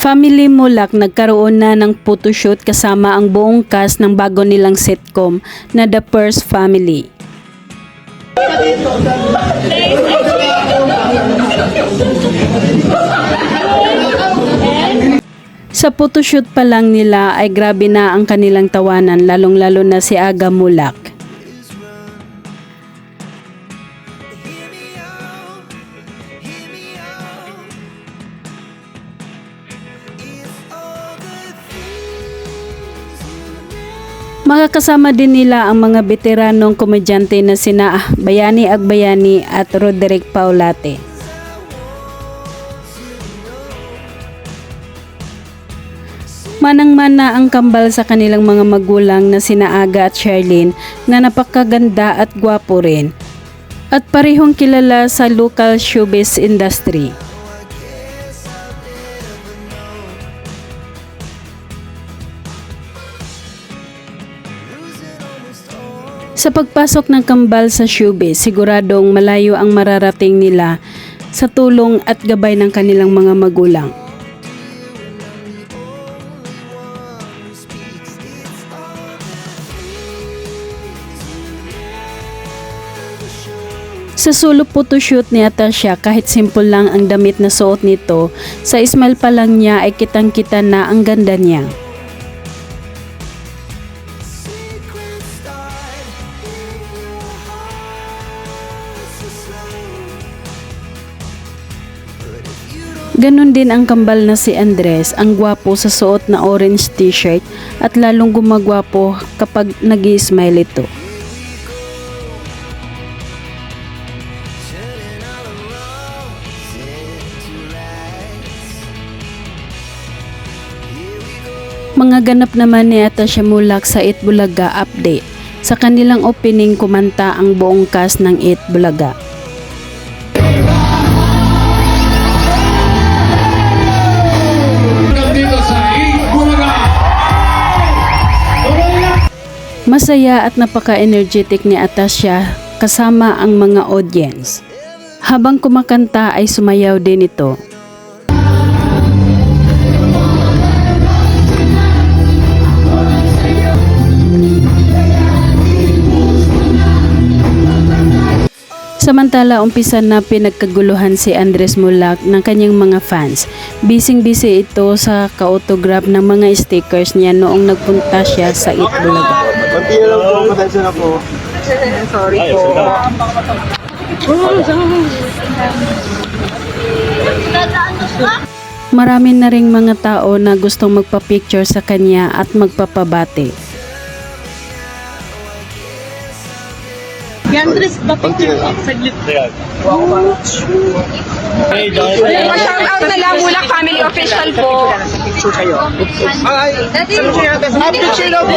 Family Mulak nagkaroon na ng photoshoot kasama ang buong cast ng bago nilang sitcom na The First Family. Sa photoshoot pa lang nila ay grabe na ang kanilang tawanan lalong-lalo na si Aga Mulak. Makakasama din nila ang mga veteranong komedyante na sina Bayani Agbayani at Roderick Paulate. Manang-mana ang kambal sa kanilang mga magulang na sina Aga at Charlene na napakaganda at gwapo rin at parehong kilala sa local showbiz industry. Sa pagpasok ng kambal sa showbiz, siguradong malayo ang mararating nila sa tulong at gabay ng kanilang mga magulang. Sa solo photoshoot ni Atasha, kahit simple lang ang damit na suot nito, sa smile pa lang niya ay kitang-kita na ang ganda niya. Ganon din ang kambal na si Andres, ang gwapo sa suot na orange t-shirt at lalong gumagwapo kapag nag smile ito. Mga ganap naman ni Atasha Mulak sa It Bulaga update. Sa kanilang opening kumanta ang buong cast ng It Bulaga. Masaya at napaka-energetic ni Atasha kasama ang mga audience. Habang kumakanta ay sumayaw din ito. Samantala, umpisa na pinagkaguluhan si Andres Mulak ng kanyang mga fans. Bising-busy ito sa ka-autograph ng mga stickers niya noong nagpunta siya sa Itbulaga. Konti na lang po, pasensya na po. Sorry po. Marami na ring mga tao na gustong magpa-picture sa kanya at magpapabati. Yandres, Konti na lang. saglit. Shout out na lang mula family official po. Ay, ay. Picture na po.